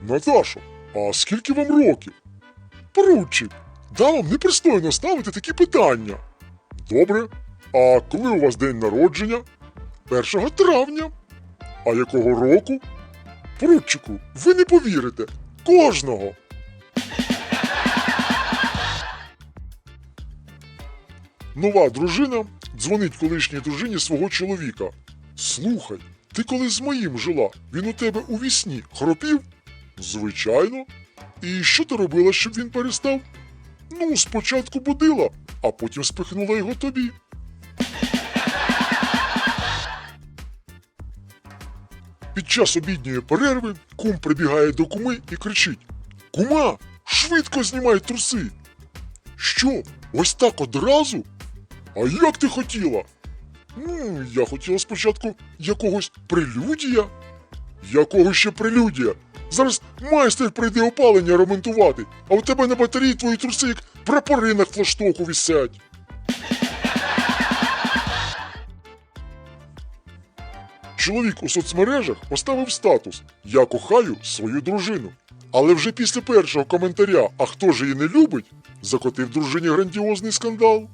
Наташо, а скільки вам років? Поручик, дамам непристойно ставити такі питання. Добре. А коли у вас день народження? 1 травня. А якого року? Поручику, ви не повірите. Кожного. Нова дружина дзвонить колишній дружині свого чоловіка. Слухай, ти коли з моїм жила, він у тебе у вісні хропів? Звичайно. І що ти робила, щоб він перестав? Ну, спочатку будила, а потім спихнула його тобі. Під час обідньої перерви кум прибігає до куми і кричить: Кума, швидко знімай труси. Що, ось так одразу? А як ти хотіла? Ну, я хотіла спочатку якогось прелюдія. Якого ще прелюдія? Зараз майстер прийде опалення ремонтувати, а у тебе на батареї твої труси як прапори на флаштоку висять. Чоловік у соцмережах поставив статус Я кохаю свою дружину. Але вже після першого коментаря, а хто ж її не любить, закотив дружині грандіозний скандал.